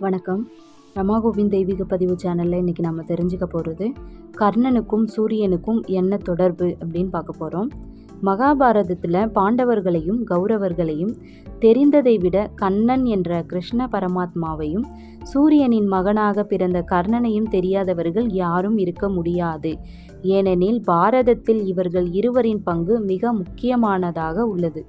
வணக்கம். ரமாகோவிந்த் தெய்வீக பதிவு சேனலில் இன்றைக்கி நம்ம தெரிஞ்சுக்க போகிறது கர்ணனுக்கும் சூரியனுக்கும் என்ன தொடர்பு அப்படின்னு பார்க்க போகிறோம் மகாபாரதத்தில் பாண்டவர்களையும் கௌரவர்களையும் தெரிந்ததை விட கண்ணன் என்ற கிருஷ்ண பரமாத்மாவையும் சூரியனின் மகனாக பிறந்த கர்ணனையும் தெரியாதவர்கள் யாரும் இருக்க முடியாது. ஏனெனில் பாரதத்தில் இவர்கள் இருவரின் பங்கு மிக முக்கியமானதாக உள்ளது.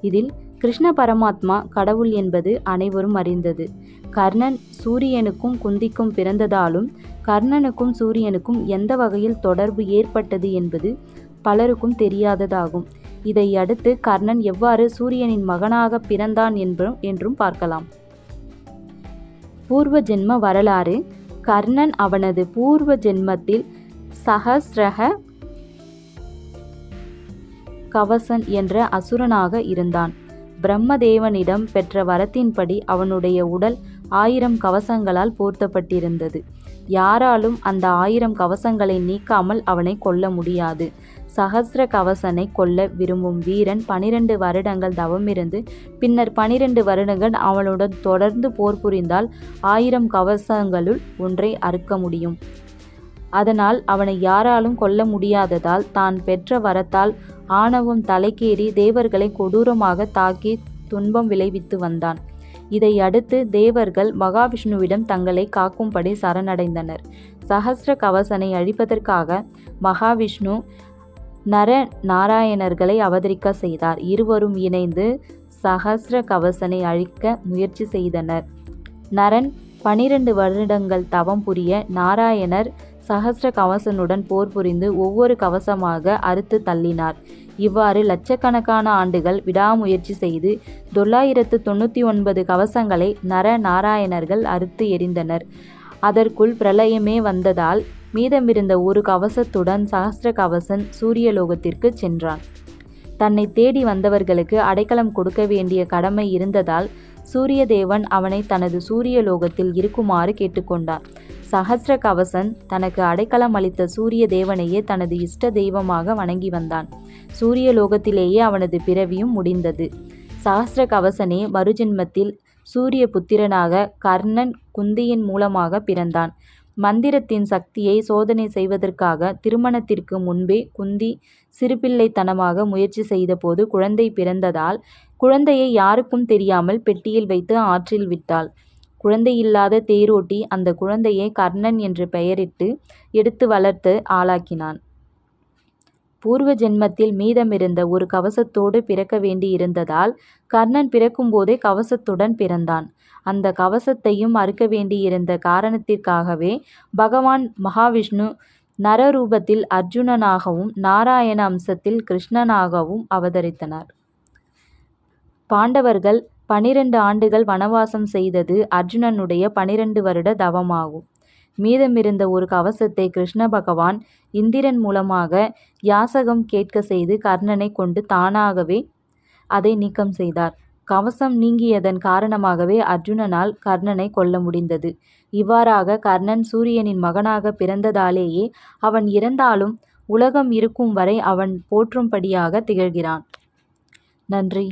இதில் கிருஷ்ண பரமாத்மா கடவுள் என்பது அனைவரும் அறிந்தது. கர்ணன் சூரியனுக்கும் குந்திக்கும் பிறந்ததாலும் கர்ணனுக்கும் சூரியனுக்கும் எந்த வகையில் தொடர்பு ஏற்பட்டது என்பது பலருக்கும் தெரியாததாகும். இதை அடுத்து கர்ணன் எவ்வாறு சூரியனின் மகனாக பிறந்தான் என்றும் என்றும் பார்க்கலாம். பூர்வ ஜென்ம வரலாறு. கர்ணன் அவனது பூர்வ ஜென்மத்தில் சஹஸ்ரக கவசன் என்ற அசுரனாக இருந்தான். பிரம்மதேவனிடம் பெற்ற வரத்தின்படி அவனுடைய உடல் ஆயிரம் கவசங்களால் போர்த்தப்பட்டிருந்தது. யாராலும் அந்த ஆயிரம் கவசங்களை நீக்காமல் அவனை கொல்ல முடியாது. சஹஸ்ர கவசனை கொல்ல விரும்பும் வீரன் பனிரெண்டு வருடங்கள் தவமிருந்து பின்னர் பனிரெண்டு வருடங்கள் அவனுடன் தொடர்ந்து போர் புரிந்தால் ஆயிரம் கவசங்களுள் ஒன்றை அறுக்க முடியும். அதனால் அவனை யாராலும் கொல்ல முடியாததால் தான் பெற்ற வரத்தால் ஆணவம் தலைக்கேறி தேவர்களை கொடூரமாக தாக்கி துன்பம் விளைவித்து வந்தான். இதை அடுத்து தேவர்கள் மகாவிஷ்ணுவிடம் தங்களை காக்கும்படி சரணடைந்தனர். சஹஸ்ர கவசனை அழிப்பதற்காக மகாவிஷ்ணு நர நாராயணர்களை அவதரிக்க செய்தார். இருவரும் இணைந்து சஹஸ்ர கவசனை அழிக்க முயற்சி செய்தனர். நரன் பனிரெண்டு வருடங்கள் தவம் புரிய நாராயணர் சஹஸ்ர கவசனுடன் போர் புரிந்து ஒவ்வொரு கவசமாக அறுத்து தள்ளினார். இவ்வாறு லட்சக்கணக்கான ஆண்டுகள் விடாமுயற்சி செய்து தொள்ளாயிரத்து தொண்ணூற்றி ஒன்பது கவசங்களை நர நாராயணர்கள் அறுத்து எறிந்தனர். அதற்குள் பிரளயமே வந்ததால் மீதமிருந்த ஒரு கவசத்துடன் சஹஸ்ர கவசன் சூரியலோகத்திற்கு சென்றான். தன்னை தேடி வந்தவர்களுக்கு அடைக்கலம் கொடுக்க வேண்டிய கடமை இருந்ததால் சூரியதேவன் அவனை தனது சூரியலோகத்தில் இருக்குமாறு கேட்டுக்கொண்டார் சஹஸ்ர கவசன் தனக்கு அடைக்கலம் அளித்த சூரிய தேவனையே தனது இஷ்ட தெய்வமாக வணங்கி வந்தான். சூரியலோகத்திலேயே அவனது பிறவியும் முடிந்தது. சஹஸ்ர கவசனே மறுஜென்மத்தில் சூரிய புத்திரனாக கர்ணன் குந்தியின் மூலமாக பிறந்தான். மந்திரத்தின் சக்தியை சோதனை செய்வதற்காக திருமணத்திற்கு முன்பே குந்தி சிறுபிள்ளைத்தனமாக முயற்சி செய்தபோது குழந்தை பிறந்ததால் குழந்தையை யாருக்கும் தெரியாமல் பெட்டியில் வைத்து ஆற்றில் விட்டாள். குழந்தையில்லாத தேரோட்டி அந்த குழந்தையை கர்ணன் என்று பெயரிட்டு எடுத்து வளர்த்து ஆளாக்கினான். பூர்வ ஜென்மத்தில் மீதமிருந்த ஒரு கவசத்தோடு பிறக்க வேண்டியிருந்ததால் கர்ணன் பிறக்கும்போதே கவசத்துடன் பிறந்தான். அந்த கவசத்தையும் அறுக்க வேண்டியிருந்த காரணத்திற்காகவே பகவான் மகாவிஷ்ணு நரரூபத்தில் அர்ஜுனனாகவும் நாராயண அம்சத்தில் கிருஷ்ணனாகவும் அவதரித்தனர். பாண்டவர்கள் பனிரெண்டு ஆண்டுகள் வனவாசம் செய்தது அர்ஜுனனுடைய பனிரெண்டு வருட தவமாகும். மீதமிருந்த ஒரு கவசத்தை கிருஷ்ண பகவான் இந்திரன் மூலமாக யாசகம் கேட்க செய்து கர்ணனை கொண்டு தானாகவே அதை நீக்கம் செய்தார். கவசம் நீங்கியதன் காரணமாகவே அர்ஜுனனால் கர்ணனை கொல்ல முடிந்தது. இவ்வாறாக கர்ணன் சூரியனின் மகனாக பிறந்ததாலேயே அவன் இறந்தாலும் உலகம் இருக்கும் வரை அவன் போற்றும்படியாக திகழ்கிறான். நன்றி.